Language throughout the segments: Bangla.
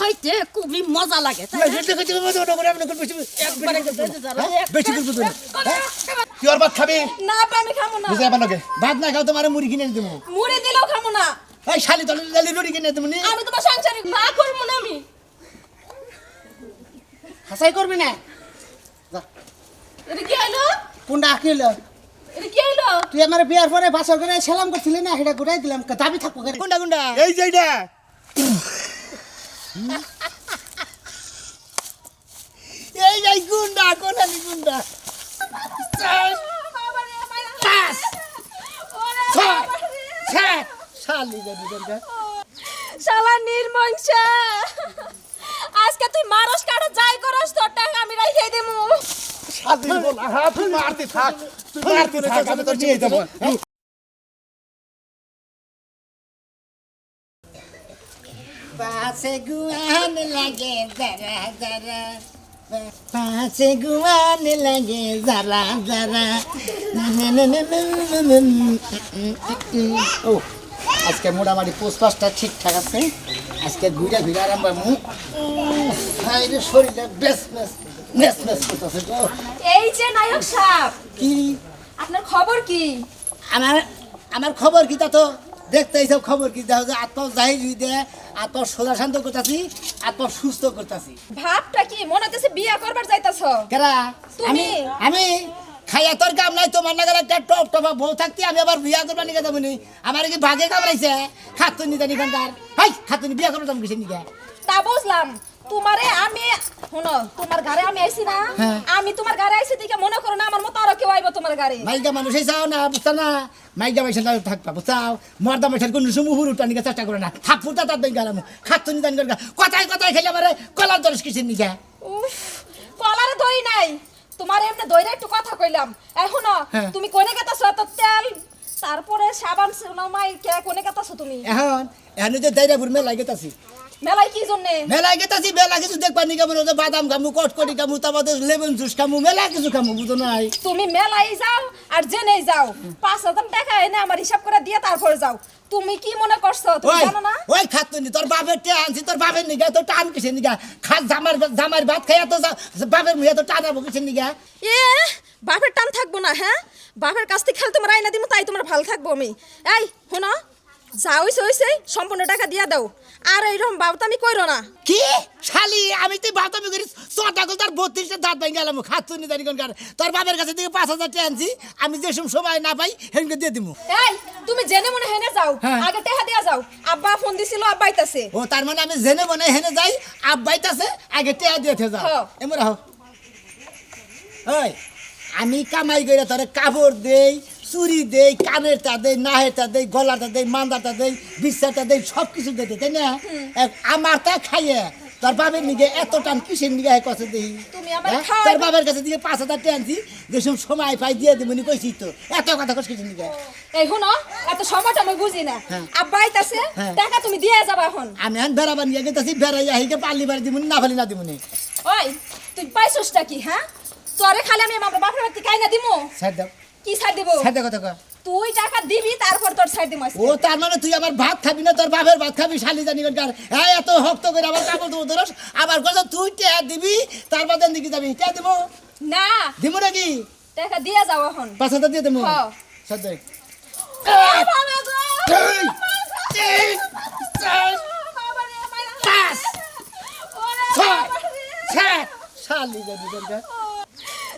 খাইতে খুবই মজা লাগে? একবারে হ্যাঁ? বেশি করব তো না ভাত খাবি? না আপা, আমি খাব না। বুঝে আমার ভাত না খাও তোমার মুড়ি কিনে দেবো। মুড়ি দিলেও খাব না। এই শালি তলে রুটি কিনে দেবো আমি তোমার না করব না আমি। হাসাই করবি না? এটা কি হলো? কোনটা আঁকিল কি হলো? তুই আমার বিয়ার পরে বাসর করে সালাম করছিলি না? সেটা ঘুরাই দিলাম। দাবি থাকব কেন? কোনটা কোনটা? এই যে এই এই গুন্ডা কোনটা নি গুন্ডা? পাঁচ ছয়। সাত শালি জানি কোনটা শালা নির্মংস আজকে তুই মারস কাটা যাই করস তোর টাকা আমি রাইখে দেবো। শালি বল হ্যাঁ তুই মারতে থাক। তুই মারতে থাক আমি তোর নিয়ে যাব। পাশে গুয়ান লাগে যারা যারা পাশে গুয়ান লাগে যারা যারা ও আজকে মোটামুটি পোস্টপাসটা ঠিকঠাক আছে আজকে ঘুরে ঘুরে আরাম পাবো হাইরে শরীরটা বেশ বেশ বেশ বেশ করতেছে। এই যে নায়ক সাহেব কি আপনার খবর কি আমার আমার খবর কি তা তো দেখতে এইসব খবর কি? দেখো যে আত্মা জাহির দেয় আত্ম সোজা শান্ত করতেছি আত্ম সুস্থ করতেছি। ভাবটা কি? মনে হচ্ছে বিয়া করবার যাইতাছ। কেরা? তুমি? আমি আমি খাইয়া তোর কাম নাই তোমার নাগার একটা টপ টপা বউ থাকতে আমি আবার বিয়া করবার নিকে যাব নি। আমার কি ভাগে কামড়াইছে? খাতুন জানি খানকার হাই খাতুনি বিয়া করবার তুমি কিসের নিকে তা বুঝলাম। তোমারে আমি শোনো তোমার ঘরে আমি আইছি না। হ্যাঁ। আমি তোমার ঘরে আইছি দিকে মনে করো না আমার মতো আরও কেউ আইব তোমার ঘরে মাইকা মানুষই চাও না বুঝতা না? মাইকা মাইসা থাকবা বুঝতাও মর্দা মাইসার কোনো সময় হুর চেষ্টা করে না। থাক ফুটা তার দিন গেলাম। জানি খানকার কথায় কথায় খেলে কলার দরস নিকে? কলারে দই নাই। তোমার এমনি দইরা একটু কথা কইলাম। এখন হ্যাঁ। তুমি কোনে গেতাছো তো তেল? তারপরে সাবান সোনামাই কে কোনে গেতাছো তুমি? এখন এখন যে দাইরাপুর মেলায় গেতাছি মেলাই কি জন্যে? মেলায় গেতাছি মেলা কিছু দেখবা নি কেমন বাদাম খামু কটকটি খামু তারপর লেমন জুস খামু মেলা কিছু খামু বুঝো নাই? তুমি মেলাই যাও আর জেনে যাও। পাঁচ হাজার টাকা এনে আমার হিসাব করে দিয়ে তারপরে যাও। তুমি কি মনে করছ? তুমি জানো না? ওই খাতুনি তোর বাপের টে আনছি তোর বাপের নিগা তোর টান কিসের নিগা? খাস জামার জামার ভাত খাইয়া তো বাপের মুহে তো টানাবো কিসের নিগা? এ বাপের টান থাকব না হ্যাঁ? বাপের কাছ থেকে খেলে তোমার আইনা দিব তাই তোমার ভালো থাকব আমি। এই শোনো যা হইছে হইছে সম্পূর্ণ টাকা দিয়া দাও। আর এইরকম বাবতা আমি কইরো না। কি? শালি আমি তুই বাতামি করি গল তোর বত্রিশটা দাঁত ভেঙে গেলাম খাতুনি জানি কোনকার তোর বাপের কাছে থেকে পাঁচ হাজার টাকা আনছি আমি যে সময় সময় না পাই সেদিনকে দিয়ে দিবো এই তুমি জেনে মনে হেনে যাও হ্যাঁ। আগে টেহা দিয়া যাও। আব্বা ফোন দিছিল আব্বা আইতাছে। ও তার মানে আমি জেনে মনে হেনে যাই আব্বাইতাছে আগে টেয়া দিয়ে যাও। এমন রাহো। ওই আমি কামাই করে তোরে কাপড় দেই চুরি দেই কানের তা দেই নাহের তা দেই গলাটা দেই মান্দাটা দেই বিশ্বাসটা দেই সব কিছু দেই তাই না? এক আমার তা খাইয়ে তোর বাবার নিগে এত টান কিসের নিগে হয় কষে দেই তুমি আমার হ্যাঁ? তোর বাবার কাছে দিয়ে পাঁচ হাজার টাকা আনছি যে সময় সময় পাই দিয়ে দেবনি কইছি তো এত কথা কস কিসের নিগে? এই শুনো এত সময়টা আমি বুঝি না। হ্যাঁ। আব্বা আইতাছে হ্যাঁ। টাকা তুমি দিয়ে যাবা এখন। আমি এখন বেড়াবার নিয়ে গেতেছি বেড়াই আহিকে পাল্লি বাড়ি দিবনি না ফালি না দিবনি ওই তুই পাইছসটা কি হ্যাঁ? তোরে খালি আমি আমার বাপের বাড়িতে কাইনা দিমু? সাইড দাও। কি ছাড় দিব? দাও কথা কয় তুই টাকা দিবি তারপর তোর ছাড় দিম ও তার মানে তুই আমার ভাত খাবি না তোর বাপের ভাত খাবি শালি জানি কার হ্যাঁ এত হক্ত করে আমার কাপড় দেবো ধরস আবার কথা তুই টেয়া দিবি তার বাদে দিকে যাবি? টেয়া দিব? না। দিব নাকি? টাকা দিয়ে যাও এখন। পাঁচ হাজার দিয়ে দেবো। কার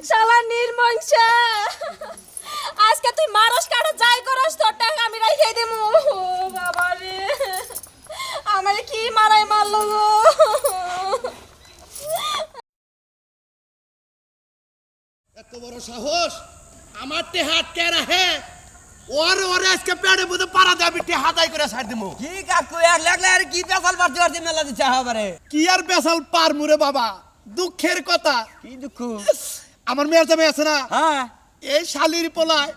শালা নির্মংস আজকে তুই মারস কাটা যাই করস তোর টাকা আমি রাইখে দেবো। ও বাবা রে। আমার কি মারাই মারলো গো? এত বড় সাহস? আমার টেহা টেরা হে ওর ওরে আজকে পেড়ে বুঝে পারা যাবি টেহা দাই করে ছাড় দিমু। কি কাকু এক লাগলে আর কি পেশাল পারতে পারতে মেলা দিচ্ছে হবারে কি আর বেসাল পার মুরে বাবা? দুঃখের কথা। কি দুঃখ? আমার মেয়ের জামাই আছে না? হ্যাঁ। এই শালির পোলায়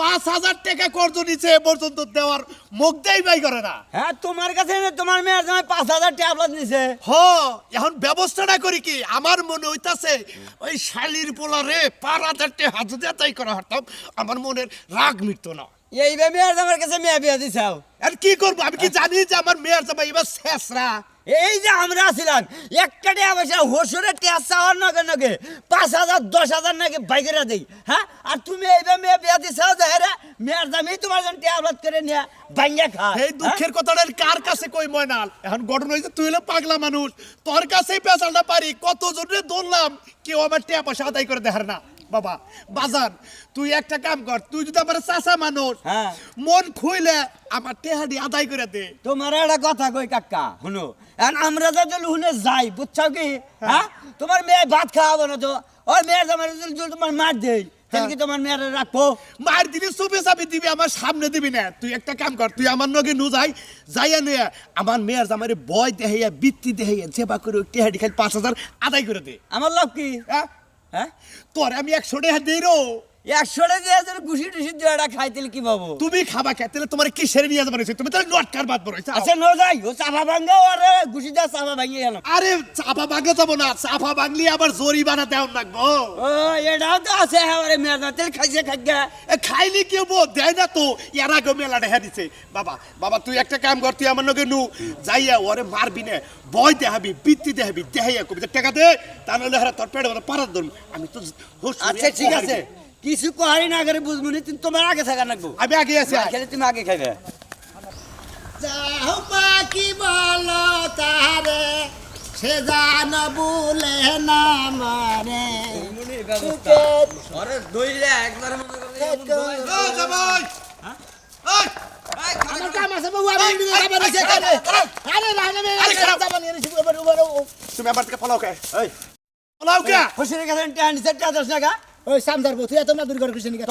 পাঁচ হাজার টাকা কর্জ নিচে এ পর্যন্ত দেওয়ার মুখ দেই বাই করে না। হ্যাঁ তোমার কাছে না তোমার মেয়ের জামাই পাঁচ হাজার ট্যাবলেট নিছে। হ এখন ব্যবস্থাটা করি কি? আমার মনে হইতাছে ওই শালির পোলারে পার হাজার টাকা হাজতে তাই করা হতাম আমার মনের রাগ মিটতো না। এইভাবে আর আমার কাছে মেয়ে বিয়া দিছাও আর কি করব? আমি কি জানি যে আমার মেয়ের এবার শেষরা? এই যে আমরা ছিলাম একটা টাকা পয়সা হোসরে টেস চাওয়ার নগে নগে পাঁচ হাজার দশ হাজার নাকি বাইকেরা দেই হ্যাঁ? আর তুমি এইভাবে মেয়ে বিয়া দিছাও যে হ্যাঁ মেয়ের দামি তোমার জন্য টেয়া বাদ করে নিয়ে ভাঙ্গা খা এই দুঃখের কথাটা কার কাছে কই ময়নাল? এখন ঘটনা হয়েছে তুই হলো পাগলা মানুষ তোর কাছেই পেঁচালটা পারি কত দৌড়লাম কেউ আমার টিয়া পয়সা আদায় করে দেখার না। বাবা বাজান তুই একটা কাম কর তুই যদি আমার চাষা মানুষ হ্যাঁ। মন খুইলে আমার টেহাডি আদায় করে দে। তোমার একটা কথা কই কাকা? শুনো। আমরা যদি লুহুনে যাই বুঝছ কি? হ্যাঁ। তোমার মেয়ে ভাত খাওয়াবো না তো? ওর মেয়ের জামাই যদি তোমার মার দেই তাহলে কি তোমার মেয়ের রাখব? মার দিবি চুপে চাপি দিবি আমার সামনে দিবি না। তুই একটা কাম কর তুই আমার নগে নু যাই যাইয়া নিয়ে আমার মেয়ের জামারে বয় দেহাইয়া বৃত্তি দেহাইয়া যেবা করে টেহাডি খালি পাঁচ হাজার আদায় করে দে। আমার লাভ কি? হ্যাঁ? হ্যাঁ? তোর আমি একশো টাকা দিই দিয়ে টুসি খাইতে কি পাবো তুমি খাবা তোমার কি তুমি বাদ বড় আচ্ছা ন যাই ও চাপা ভাঙ্গা আর ঘুষি দিয়ে চাপা ভাঙিয়ে গেল। আরে চাপা বাংলা যাব না চাপা বাংলি আবার জরিমানা দেওয়ার লাগবো। ও এটাও তো আছে ওরে তেল খাইছে খাইগা এ খাইলি বো দেয় না তো এর আগে মেলা দেখা দিছে। বাবা বাবা তুই একটা কাম কর তুই আমার নগে নু। যাইয়া ওরে মারবি না বয় দেখাবি বৃত্তি দেখাবি দেখাইয়া কবি। টাকা দে তা নাহলে হারা তোর পেটে ধরুন আমি তো আচ্ছা ঠিক আছে। কিছু কহারি না করে বুঝব নি তুমি তোমার আগে থাকা লাগবো। আমি আগে আছি। খেলে তুমি আগে খাইবে। যাও বাকি বলো তারে সে জান বলে না মারে। আরে দইলে একবার মনে তুমি থেকে ফলাও কে? ফলাও কে? হোসেনের কাছে টেন টেন দশ টাকা। ওই সামদার বউ তুই এত না দূর করে খুশি নিকা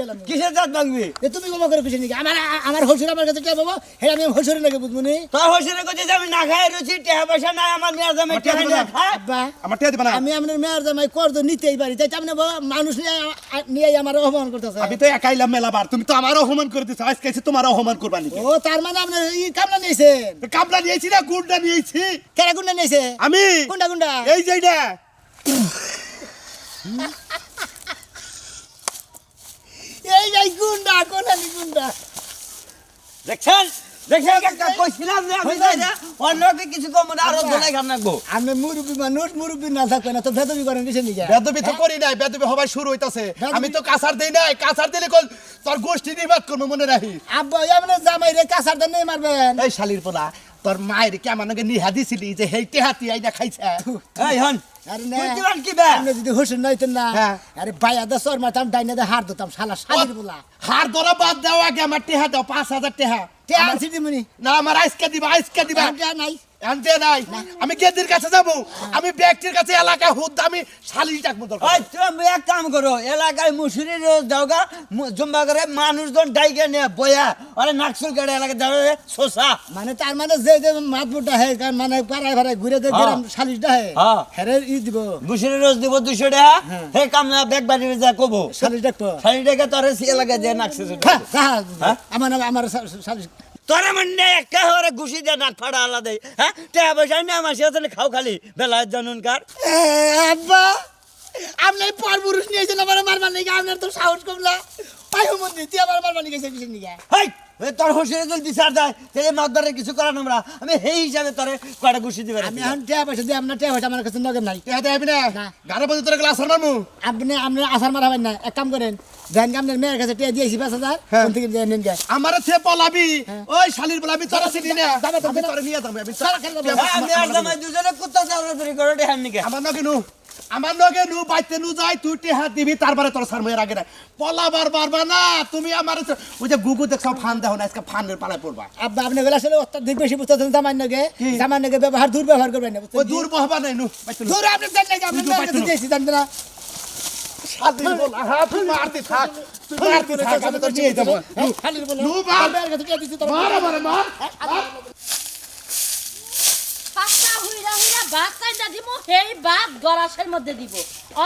গেলাম কিসের দাঁত ভাঙবি? এ তুমি কমা করে খুশি নিকা আমার আমার হসুর আমার কাছে কে বাবা হে আমি লাগে বুঝব নি। তোর কাছে আমি না খাই রুচি টেহা পয়সা নাই আমার মেয়ে জামে আমার টেহা টাকা নিয়ে দাও। খায় আমার টিয়া দিবা না। আমি আপনার মেয়ের জামাই নিতেই পারি। তাই আপনি বাবা মানুষ নিয়ে নিয়ে আমার অপমান করতেছে। আমি তো একাইলাম মেলাবার তুমি তো আমারও অপমান করে দিছো। আজকে এসে তোমারও অপমান করবা নাকি? ও তার মানে আপনার ই কামলা নিয়েছেন কামলা নিয়েছি না গুড়টা নিয়েছি? কেরা গুন্ডা নিয়েছে? আমি? গুন্ডা গুন্ডা। এই যে এইটা এই যাই গুন্ডা কোনালি গুন্ডা? দেখছেন? দেখছেন কাকা কইছিলাম যে আমি যাই না অন্যকে কিছু কম না আরও দোলাই খান আপনি মুরব্বী মানুষ মুরব্বী না থাকবে না তো ভেদবি করেন নিকা বেদবি তো করি নাই বেদবি হবার শুরু হইতাছে। বেদবি- আমি তো কাছার দেই নাই কাছার দিলে কল তোর গোষ্ঠী নিবাদ করব মনে রাখি। আব্বা আপনার জামাই রে কাঁচার দেন মারবেন। এই শালির পোলা তোর মায়ের কে আমার নাকি নিহা দিছিলি যে হেইটে হাতি আইনা খাইছে? এই হন আরে বাইয়া দে সর মারতাম ডাইনে দে হার দিতাম শালা শালির বলা। হার ধরা বাদ দাও আগে আমার টেহা দাও পাঁচ হাজার টেহা। তে আনছি দিমুনি না আমার আজকে দিবা আজকে দিবা। নাই। আনতে নাই। আমি গেদির কাছে যাব। আমি ব্যক্তির কাছে এলাকা হুদ আমি শালি ডাকবো দরকার ওই তুমি এক কাম করো এলাকায় মুসুরি রোজ দাওগা জুম্বা করে মানুষজন ডাইকে নিয়ে বয়া আরে নাকসুল গাড়ি এলাকায় দাঁড়াবে শোষা। মানে তার মানে যে যে মাতবুটা হে কারণ মানে পাড়ায় পাড়ায় ঘুরে যে হ্যাঁ। গ্রাম শালিশটা হে হ্যাঁ। হেরে ই দিব। মুসুরি রোজ দিব দুশো টাকা হে কাম না ব্যাগ বাড়ি যা কবো। শালিশ ডাকবো শাড়ি টাকা তোর এলাকায় যে হ্যাঁ, হ্যাঁ, হ্যাঁ? আমার আমার শালিশ তোরা মানে একটা হরে ঘুষি দিয়ে নাক ফাড়া আলাদা হ্যাঁ? টাকা পয়সা নিয়ে আমার সাথে খাও খালি বেলা জানুন কার। এ, আব্বা আপনি পর পুরুষ নিয়েছেন আমার মারবার নাকি? আপনার তো সাহস কমলা পাই মন্দির তুই আমার মারবার নিয়ে গেছে কিছু নিয়ে? হাই! তোর হোসেনে যদি বিচার দেয় তাহলে মাতবারের কিছু করার আমরা। আমি সেই হিসাবে তোরে কয়টা ঘুষি দিবে আমি এখন টিয়া পয়সা দিয়ে আপনার টিয়া পয়সা আমার কাছে নগদ নাই। টেহা দেবি না। গাড়ি বাজে তোর গ্লাস মারমু। আপনি আপনার আসার মারাবেন না। এক কাম করেন ব্যাংক আপনার মেয়ের কাছে টিয়া দিয়েছি পাঁচ হাজার হ্যাঁ। কোন থেকে দিয়ে নেন। গে আমার থে পলাবি হ্যাঁ। ওই শালির আমি তোরা চিনি না। যাবে তো, আমি যাবে। নিয়ে যাব আমি। আমার- আমি আর জামাই দুজনে কুত্তা চাউরি করে দেখান নিকে। আমার নু। আমার নগে নু বাইতে নু যাই তুই টেহা দিবি তারপরে তোর সার মেয়ের আগে না পলাবার বারবা না তুমি আমার ওই যে গুগু দেখছ ফান দেখো না আজকে ফানের পালায় পড়বা। আব্বা আপনি বেলা আসলে অত্যাধিক বেশি বুঝতেছেন জামাই নগে জামাই নগে ব্যবহার দুর্ব্যবহার করবেন না ওই বুঝছেন দূর বহবা নাই নু বাইতে নু। দূর আপনি দেন নাকি আপনি না। দিয়েছি জানতে না। শালির বলা হ্যাঁ তুই মারতে থাক তুই মারতে থাক আমি তো নিয়ে যাব। নু, খালির নু মার। মার মার পাঁচটা হুইরা হুইরা ভাত কাইটা দিব সেই ভাত গরাসের মধ্যে দিব।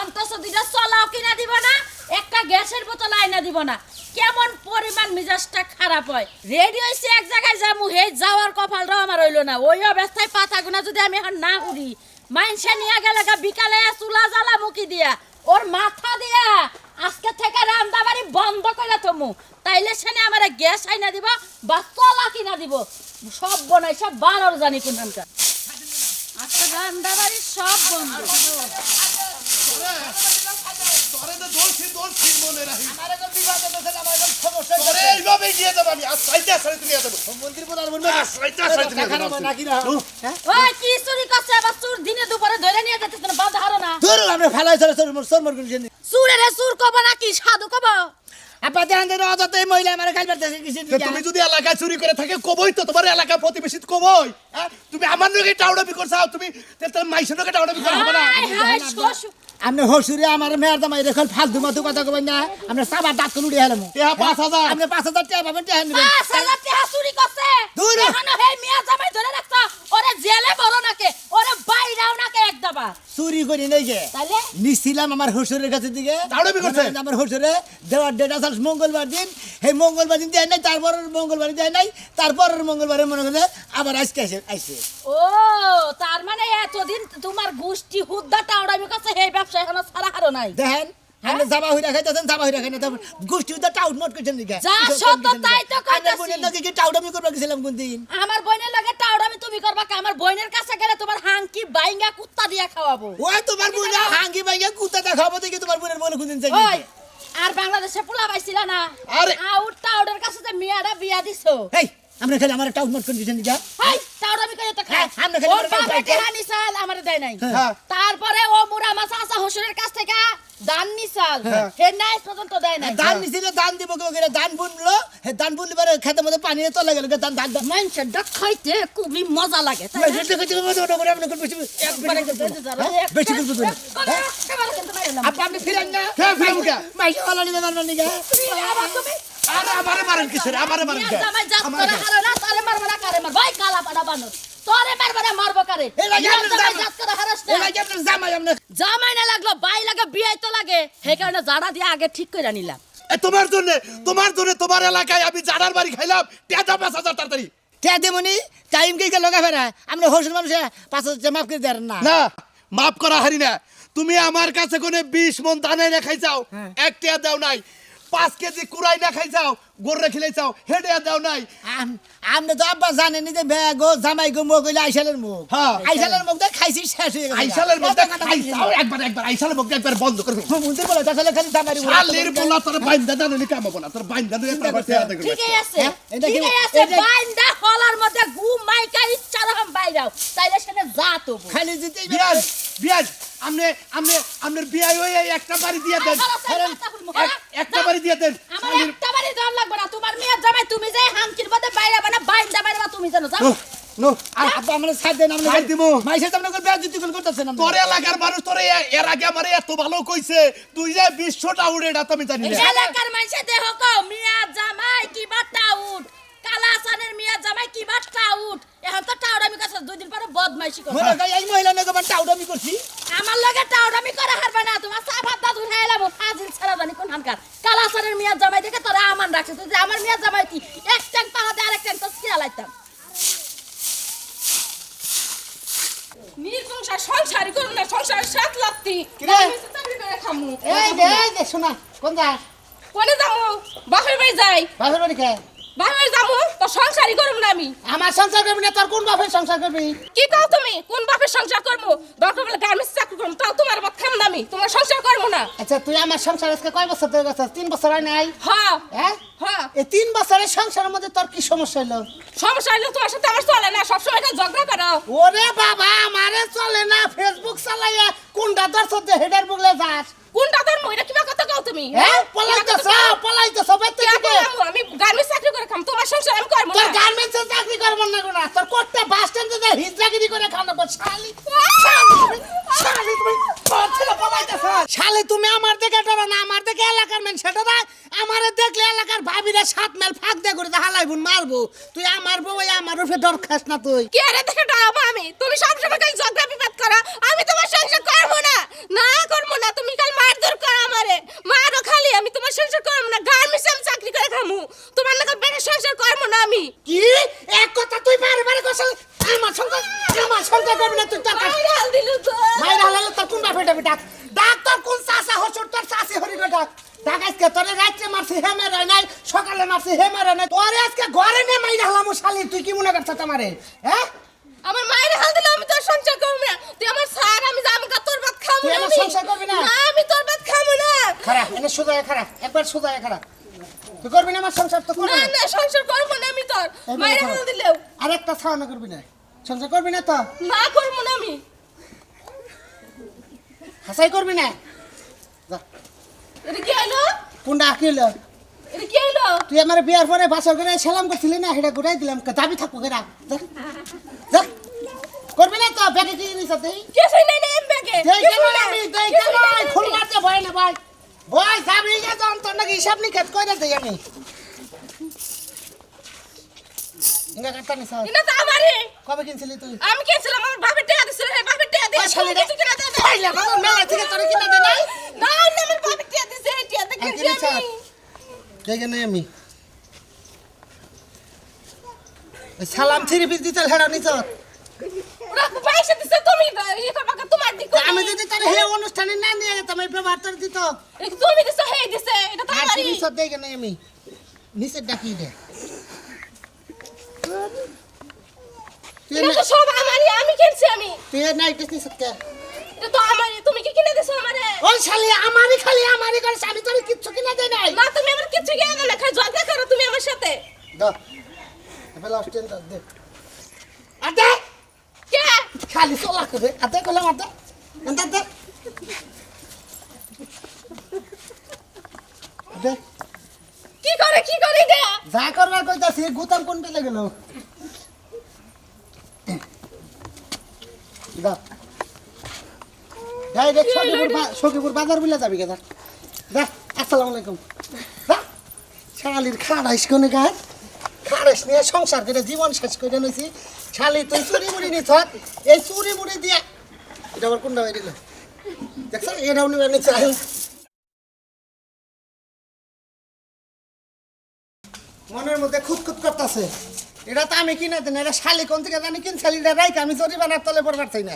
অন্তত দুইটা চলাও কিনা দিব না, একটা গ্যাসের বোতল আইনা দিব না। কেমন পরিমাণ মেজাজটা খারাপ হয়। রেডি হয়েছে এক জায়গায় যাব হে যাওয়ার কপালটাও আমার হইল না। ওই অবস্থায় পাতা গুনা যদি আমি এখন না উড়ি মাইনসে নিয়ে গেলে বিকালে চুলা জ্বালা মুখি দিয়া। ওর মাথা দিয়া আজকে থেকে রান্না বাড়ি বন্ধ করে তুমি তাইলে সেনে আমার গ্যাস আইনা দিব বা কলা কিনা দিব। সব বনাই সব বানর জানি কোনখানকার। রান্না বাড়ি সব বন্ধ তোরে তো দোষী দোষী মনে রাখি আমার এখন বিবাদ হতেছে, আমার এখন সমস্যা হচ্ছে। তোরে এইভাবে দিয়ে দেবো আমি আর সাইতে সাইতে দিয়ে দেবো মন্দির প্রধান বলবে না, সাইতে সাইতে দিয়ে টাকা নেব দেবো নাকি না? হ্যাঁ? ওই কি চুরি করছে আবার চুর দিনে দুপুরে ধরে নিয়ে যেতে না বাধা হারো না ধরো, আমরা ফেলাই চলে, চলে, মোর, চোর মোর করে জেনে। চুরে রে চুর কব নাকি সাধু কব তুমি যদি এলাকায় চুরি করে থাকে কবই তো তোমার এলাকার প্রতিবেশী কবই। হ্যাঁ? তুমি আমার লোকে টাউডাবি করছাও তুমি মাইসের লোকে টাউডাবি করো না হায় হায় আপনি হসুরে আমার মেয়ের দামাই রেখল ফালতু মাতু কথা কবেন না আমরা সাবার দাঁত করে উড়ে হেলাম টেহা পাঁচ হাজার। আপনি পাঁচ হাজার টাকা পাবেন টাকা নেবেন। পাঁচ হাজার টাকা চুরি করছে। দূর। হ। এখনও হেই মিয়া জামাই ধরে রাখছো ওরে জেলে বড় নাকে ওরে বাইরাও একদবা চুরি করি নেই গে তাহলে নিছিলাম আমার হুসুরের কাছে দিকে। দাউড়ামি করছে? আমার হুসুরে দেওয়ার ডেট আছে মঙ্গলবার দিন। সেই মঙ্গলবার দিন দেয় নাই তারপর মঙ্গলবার দেয় নাই তারপর মঙ্গলবারে মনে করে আবার আজকে আসে আইসে ও তার মানে এতদিন তোমার গোষ্ঠী হুদ্দা টাউডামি কাছে এই ব্যবসা এখনও ছাড়া হারো নাই। দেখেন আপনি জামা হইরা খাইতেছেন জামা হইরা খাই না তারপর গোষ্ঠী উদ্ধার টাউট মোট করছেন দিকে যা সত্য তাই তো কইতাছি। বোনের নাকি কি টাউটামি করবা গেছিলাম কোন দিন আমার বোনের লাগে টাউডামি তুমি করবা কি? আমার বোনের কাছে গেলে তোমার হাঙ্কি বাইঙ্গা কুত্তা দিয়া খাওয়াবো। ওই তোমার বোন হাঙ্গি ভাইয়া কুত্তা দেখাবো দেখি তোমার বোনের কোনদিন চাই ওই আর বাংলাদেশে পোলা পাইছিল না? আরে- আউট টাউডের কাছে যে মিয়াটা বিয়া দিছো। এই আমরা খালি আমার টাউট মোট করে দিছেন করে তো খায়। হ্যাঁ, আমরা ওর আমরা বাবা নিছাল দেয় নাই। হ্যাঁ। তারপরে ও মুরা মাছ আসা হসুরের কাছ থেকে দান নিছাল হে নাই পর্যন্ত দেয় নাই। ধান নিছিল ধান দিব কেউ করে ধান বুনলো হে ধান বুনলে পরে খেতের মধ্যে পানি চলে গেল ধান ধান ধান মানুষের ডাক খাইতে খুবই মজা লাগে না? আমরা বেশি হ্যাঁ? বেশি কিন্তু আপনি ফিরেন না। হ্যাঁ, ফিরাবো কে? মাইকে ভালো নিবে মারবার নিগে আবার তুমি? আরে আমারে মারেন কিসের? আমারে মারেন জামাই জাত করে হারে না, তারে মারবো না, কারে মারবো? ওই কালা পাড়া বানর। তোরে মারবো না, মারবো কারে? জামাই না। লাগল বাই লাগে বিয়াই তো লাগে। সেই কারণে জাড়া দিয়ে আগে ঠিক করে নিলাম। এ, তোমার জন্য তোমার জন্য তোমার এলাকায় আমি জানার বাড়ি খাইলাম। টেহা পাঁচ হাজার তাড়াতাড়ি। কে দেমনি টাইম কে লগা ফেরা? আমরা হসুর মানুষে পাঁচ হাজার মাফ করে দেন না। না মাফ করা হারি না। তুমি আমার কাছে কোনে বিশ মন দানে না খাইছাও হ্যাঁ। এক টিয়া দাও নাই। পাঁচ কেজি কুড়াই না খাইছাও গররে খিলাইছাও হেডে দাও নাই। আম- আপনি তো আব্বা জানেন যে বেগো জামাই গো মুখ হইলে আইসালের মুখ। হ্যাঁ। আইসালের মুখ দেখ খাইছি শেষ হয়ে গেছে। আইসালের খাইছাও একবার একবার আইসালের মধ্যে একবার বন্ধ করবে মন্দির বলে তাহলে খালি জামাই শালির বলা তোর বাইন্দা দানো নি কাম না তোর বাইন্দা টিয়া দেখবে। ঠিকই আছে হ্যাঁ, এটা কি- ঠিকই আছে বাইন্দা হলার মধ্যে গু মাইকা ইচ্ছা রকম বাইরাও। তাইলে সেটা যা তো খালি দিতে বিয়াজ বিয়াজ আমনে আমনে আমনের বিয়াই ওই এই একটা বাড়ি দিয়ে দেন। এক- একটা বাড়ি দিয়ে দেন। আমার একটা বাড়ি দাম লাগবে না। তোমার মেয়ের জামাই তুমি যে হাঙ্কির মধ্যে বাইরে বানা বাইরে তুমি জানো যাও। No no. আব্বা আমরা সাথ দেন আমরা সাথ দিমু। মাইসে তো আমরা বেয়া দিতে করতেছেন আমরা তোর এলাকার মানুষ তোরে এর আগে আমার এত ভালো কইছে। তুই যে বিশ্বটা উড়ে এটা তো আমি জানি না। এলাকার মানুষে দেহ কো মিয়া জামাই কি বাট্টা উঠ কালা সানের মিয়া জামাই কি বাট্টা উঠ এখন তো টাউরামি কাছে দুই দিন পরে বদমাইশি করো মনে এই মহিলা নগে বান টাউডামি করছি? আমার লগে টাউরামি করে হারবে না তোমার সাফাত দাদু উঠাইলাম ফাজিল ছাড়া জানি কোন হানকার কালা সানের মিয়া জামাই দেখে তোরা আমান রাখছে তুই আমার মিয়া জামাই কি এক ট্যাঙ্ক পাহাড়ে আরেক ট্যাঙ্ক তো কিয়া লাইতাম নির্সংসার সংসারই করুন না সংসার সাত খামু। এই দে এই দে শোনা কোন যা কোনে যামু? বাপের বাড়ি যাই। বাপের বাড়ি খায় বাপের বাড়ি তো সংসারই করুম না আমি। আমার সংসার করবি না তোর কোন বাপের সংসার করবি? কি কও তুমি? কোন বাপের সংসার করব? দরকার বলে গার্মেন্টস চাকরি করব তাও তোমার বাপ খাম না আমি। তোমার সংসার করব না। আচ্ছা তুই আমার সংসার আজকে কয় বছর ধরে গেছিস তিন বছর হয় নাই? হ্যাঁ হ্যাঁ? হ্যাঁ এই তিন বছরের সংসারের মধ্যে তোর কি সমস্যা হলো সমস্যা হলে তোমার সাথে আমার চলে না সবসময় এটা ঝগড়া করো। ওরে বাবা আমারে চলে না ফেসবুক চালাইয়া কোনটা দর্শক হেডার বুগলে যাস। কোনটা তোর মইরা কিবা কথা কও তুমি হ্যাঁ? পলাইতেছ পলাইতেছ বাইতে কে থেকে বললাম, আমি গার্মেন্টস চাকরি করে খাম তোমার সংসার আমি করব তোর না গার্মেন্টসে চাকরি না। কোনা তোর কোটটা বাস স্ট্যান্ডে যা হিজরাগিরি করে খাওয়াবো শালি শালি তুমি পড়ছিলে ছেলে পলাইতেছ। শালি, তুমি আমার দেখে ডরো না। আমার দেখে এলাকার মেন সেটা না। আমারে দেখলে এলাকার ভাবিরা সাত মেল ফাঁক দিয়ে করে হালাইবুন, মারবো। তুই আমার বউ আমার রূপে ডর খাস না তুই। কে আরে দেখে ডরাবো বেটা বেটা ডাক। তোর কোন চাষা হসুর তোর চাষি হরি ডাক। ডাক আজকে তোরে রাত্রে মারছি হে মেরে নাই সকালে মারছি হে মেরে নাই। তোরে আজকে ঘরে নে মাইরা হলাম শালি তুই কি মনে করছ তোমারে হ্যাঁ আমার মায়ের হাল দিলে আমি তোর সঞ্চয় করব না। তুই আমার সার আমি জাম কা তোর ভাত খাব না আমি। সংসার করবি না? আমি তোর ভাত খাব না। খারা এনে সুদা খারা একবার সুদা খারা। তুই করবি না আমার সংসার তো করবি না না। সংসার করব না আমি তোর। মায়ের হাল দিলেও। আরেকটা ছাওনা করবি না। সঞ্চয় করবি না তো? না করব না আমি। হাসাই করবি না? যা। এটা কি কোনটা এটা কি হলো? তুই আমার বিয়ার পরে বাসর করে সালাম করছিলি না সেটা ঘুরাই দিলাম। দাবি থাকব কেরা যা। যা। করবি না তো? ব্যাগে কি তুই কিছুই নাই না এম ব্যাগে? দেই কেন আমি দেই কেন খুল মারতে ভয় না ভাই। ভয় যাবি তো তোর নাকি হিসাব নিকাত কইরা দেই আমি। ইঙ্গা কাটতা নিছ এটা তো আমারই। কবে কিনছিলি তুই? আমি গেছিলাম আমার বাপের টাকা দিছিল হে বাপের টাকা দিয়ে শালি রে। কিছু কিনা দেবে। পাইলে বাবা মেলা থেকে তোর কিনে দে নাই। না না আমার বাপের টাকা দিছে এই টাকা কিনেছ? আমি। কে কেন আমি? সালাম থ্রি পিস দিতে হেডা নিছ। ওরা পয়সা দিছে তুমি ইয়ে করবা তোমার দিক আমি যদি তোর হে অনুষ্ঠানে না নিয়ে যেতাম এই ব্যবহার তোর দিত। তুমি দিছো হে দিছে এটা তো আমারই। জিনিস দেই কেন আমি। নিচে ডাকি দে? এটা তো সব আমারই আমি কিনছি আমি। তুই নাই টেস্ট নিছ কে? এটা তো আমারই তুমি কি কিনে দিছো আমারে? ওই শালি আমারই খালি আমারই করে আমি তোর কিচ্ছু কিনা দেই নাই। না তুমি আমার কিছু কিনে দাও না খালি ঝগড়া করো তুমি আমার সাথে। দাও এবার লাস্ট টেন দে। আদে! কে? খালি চলা করে। আদে কলাম আদে। আদে আদে। আদে। কি করে কি করে এটা? যা করবার কইতাছি গুতাম কোন পেলে গেল দাও ডাইরেক্ট সখীপুর বা- সখীপুর বাজার বিলে যাবি কে দেখ দেখ আসসালামু আলাইকুম। দেখ শালির খাড়াইস কোনে গাছ খাড়াইস নিয়ে সংসার করে জীবন শেষ করে নিয়েছি শালি তুই চুরি মুড়ি নিছ? এই চুরি মুড়ি দিয়ে এটা আবার কোনটা বাইরে দেখছ এটাও নিবে নিচ্ছে মনের মধ্যে খুঁতখুত করতেছে। এটা তো আমি কিনে দেন এটা শালি কোন থেকে জানি কিন শালিটা রাইক আমি জরিমানার তলে পড়বার চাই না।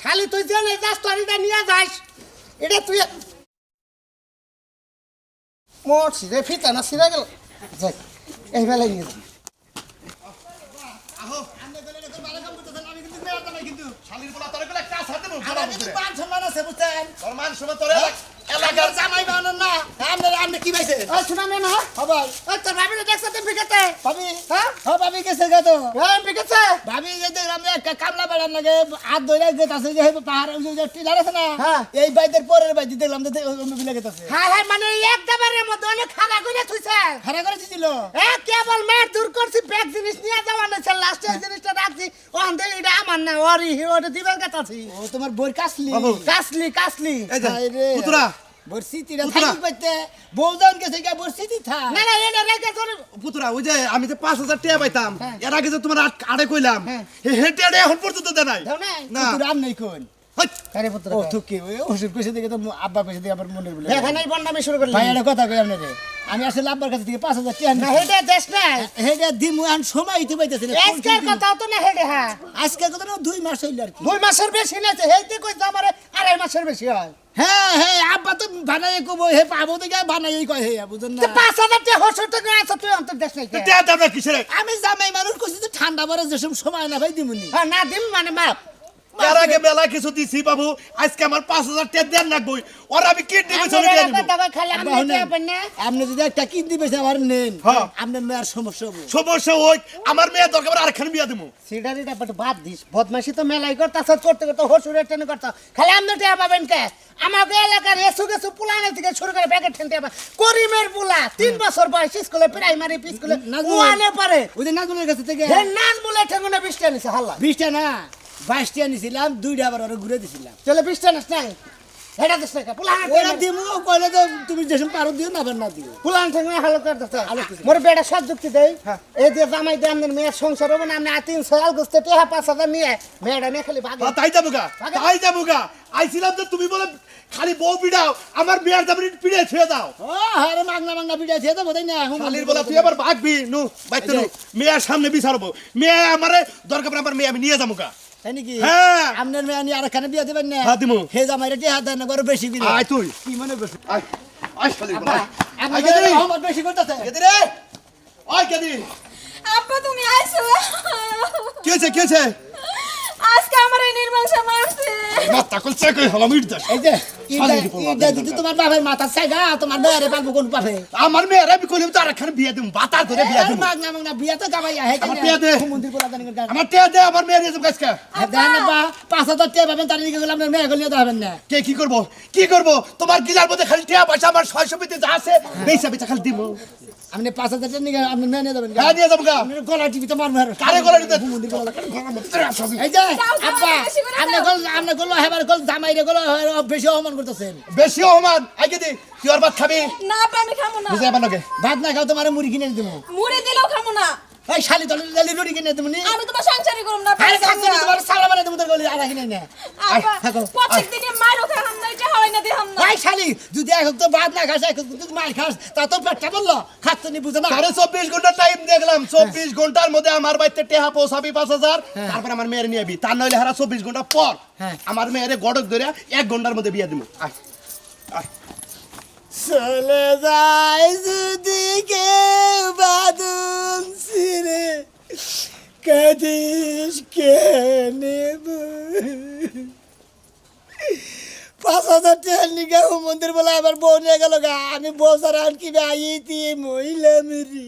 শালি তুই জেনে যাস তোর এটা নিয়ে যাস। এটা তুই মোট সিরে ফিতা না সিরে গেল। যাই এই বেলায় নিয়ে যা। শালির বলা তোরগুলো কাজ হাতে মান সম্মান আছে বুঝছেন? তোর মান সময় তোর? এলাকার জামাই বানান না। আপনি আপনি কি শুনা না ওই তোর ভাবি না দেখছ তুমি বিকেতে ভাবি হ্যাঁ? হ্যাঁ ভাবি গেছে গা তো। হ্যাঁ বিকেছে ভাবি যে দেখলাম একটা কামলা লাগে হাত ধরে গেতাছে যে পাহাড় ওই যে টিলার আছে না এই বাইদের পরের বাইদি দেখলাম যে অন্য বিলে গেতাছে। হ্যাঁ হ্যাঁ মানে একবারের মধ্যে অনেক করে থুইছে। খাড়া করে দিছিল এ কেবল মেয়ের দূর করছি ব্যাগ জিনিস নিয়ে যাওয়া না লাস্টে জিনিসটা রাখছি। ও আন্দে এটা আমার না ওরি দিবার গেতাছি। ও তোমার বই কাসলি। কাসলি কাসলি। এই পুতুরা। বর্ষিতিরা পুতুরা। থাকি পাইতে বউজান গেছে গা বর্ষিতি থা না না এটা রেখে তোর পুতুরা ওই যে আমি যে পাঁচ হাজার টাকা পাইতাম হ্যাঁ। এর আগে যে তোমার আট- আড়ে কইলাম হ্যাঁ। হে টেড়ে এখন পর্যন্ত দেয় নাই। দাও না না। পুতুরা আম নাই কোন হাই, আরে পুতুরা ও থুকি ওই ওষুধ কইছে দেখে তো আব্বা কইছে দেখে আবার মনে বলে বন্ডামি শুরু করলি। ভাই এটা কথা কই আপনারে আমি আসলে আব্বার কাছে থেকে 5000 টাকা না হেডে দেশ না হেডে দিমু আন সময় হইতে পাইতেছে না। আজকের কথা তো না হেডে হ্যাঁ। আজকের কথা না দুই মাস হইল আর কি। দুই মাসের বেশি নাছে হেইতে কই তো আমারে আড়াই মাসের বেশি হয়। হ্যাঁ হ্যাঁ আব্বা তো বানাই কব হে পাবো দেখে বানাই কয় হে বুঝুন না। 5000 টাকা হসর তো টাকা আছে তুই? অন্তর দেশ নাই টাকা দাও না কিসের? আমি জামাই মানুষ কইছি তো ঠান্ডা বড় যে সময় না ভাই দিমুনি। হ্যাঁ না দিম মানে বাপ এর আগে মেলা কিছু দিছি বাবু। আজকে আমার পাঁচ হাজার টাকা দেন রাখব ওর আমি কিডনি পেছনে দিয়ে আপনি যদি একটা কিনতে পেয়েছে আমার নেন হ্যাঁ। আপনার মেয়ের সমস্যা হবে। সমস্যা ওই আমার মেয়ে দরকার আরেকখানে বিয়া দেবো সিডারিটা বাট বাদ দিস বদমাশি তো মেলাই করতাছ করতে করতে হসুরের টেনে করতা খালি আপনি টেয়া পাবেন কে? আমাকে এলাকার এসু গেছু পুলানে থেকে শুরু করে প্যাকেট ঠেনতে পাবে করিমের পুলা তিন বছর বয়স স্কুলে প্রাইমারি স্কুলে ওয়ানে পারে ওই যে নাজমুলের কাছে থেকে? নাজ বলে ঠেঙ্গুনে বিশটা নিছে হাল্লা। বিশটা না বাইশটা নিছিলাম দুইটা আবার ওরা ঘুরে দিছিলাম। চলে বিশটা নিস নাই? হেটা দিস না পুলানে ওরা দিমু কইলে তো তুমি যেসব পারো দিও না না দিও। পুলান ঠেঙ্গুনে হালো করে দিতে মোর বেটা সব যুক্তি দেই। এই যে জামাই দেন মেয়ের সংসার হবে না আমি তিন সাল গোস্তে টেহা পাঁচ হাজার নিয়ে মেয়েটা নিয়ে খালি ভাগে তাই যাব গা তাই যাব গা। আইছিলাম যে তুমি বলে খালি বউ পিড়াও আমার মেয়ের দাবি পিড়ে ছুঁয়ে দাও। হারে মাগনা মাগনা বিড়া দিয়ে তো বোধহয় না? এখন শালির বলা তুই আবার ভাগবি নু বাইতে নু মেয়ের সামনে বিচারবো মেয়ে আমারে দরকার আমার মেয়ে আমি নিয়ে যাব গা। তাই নাকি? হ্যাঁ। আপনার মেয়ে আনি আরেকখানে বিয়া দিবেন না? হ্যাঁ, দিমু। হে জামাইরে টিয়া দেন না? বড় বেশি দিলে আয় তুই। কি মনে করছ? আয় আয় বলা আয় আপনার গেদরে আমার বেশি করতেছে। গেদরে ওই কেদি আব্বা তুমি আইছো। কি হয়েছে কি হয়েছে আজকে আমার এই নির্বংশ মারছে। মাথা কল চেক হয়ে হলাম ইট দাস এই যে ইটা যদি তোমার বাপের মাথা চাইগা তোমার মেয়েরে পারব কোন পাবে আমার মেয়ের আমি কইলাম তো আরেকখানে বিয়ে দিম বাতার ধরে বিয়ে দিম। মাগ না মাগ না বিয়া তো গাবাই আহে আমার বিয়া দে। মন্দির বলা জানি গান আমার টিয়া দে আমার মেয়ের এসব গাছকা দেন না বা পাঁচ হাজার টাকা পাবেন তার দিকে গেলাম মেয়ে গলিয়ে দেবেন না। কে কি করব? কি করব? তোমার গিলার মধ্যে খালি টিয়া পয়সা আমার ছয়শো পিতে যা আছে বেচা বেচা খালি দিব আপনি পাঁচ হাজার টাকা নিয়ে আপনি মেয়ে নিয়ে যাবেন হ্যাঁ নিয়ে যাব গা। আপনি গলা টিভি তো মারবো কারে গলা দিতে মন্দির গলা এই এই যে আব্বা আপনি। গল আপনি গল হেবার গল জামাই রে গল বেশি অপমান করতেছেন। বেশি অহমান আগে দি তুই আর ভাত খাবি? না আমি খাব না। বুঝে লগে। ভাত না খাও তোমার মুড়ি কিনে দেবো। মুড়ি দিলেও খাব না। ওই শালি তলে ডালি রুটি কিনে আমি তোমার সংসারই করব না আরে তোমার সালা মানে দেবো তোর গলি কিনে না। প্রত্যেক দিনে না এটা হয় না দেহাম না ভাই শালি যদি এক তো ভাত না খাস যদি মার খাস তা তো পেটটা বলল খাচ্ছে নি বুঝে না। আরে চব্বিশ ঘণ্টা টাইম দেখলাম চব্বিশ ঘণ্টার মধ্যে আমার বাড়িতে টেহা পৌঁছাবি পাঁচ হাজার তারপর আমার মেয়ের নিয়ে যাবি তার নইলে হারা চব্বিশ ঘণ্টা পর হ্যাঁ। আমার মেয়ের গড়ক ধরে এক ঘণ্টার মধ্যে বিয়ে আয় আয়। চলে যায় যদি কেউ বাদুন সিরে কাদিস কে নেব? পাঁচ হাজার টাকা নিয়ে মন্দির বলে আবার বউ নিয়ে গেল গা। আমি বউ সারা কি আইতি মহিলা মেরি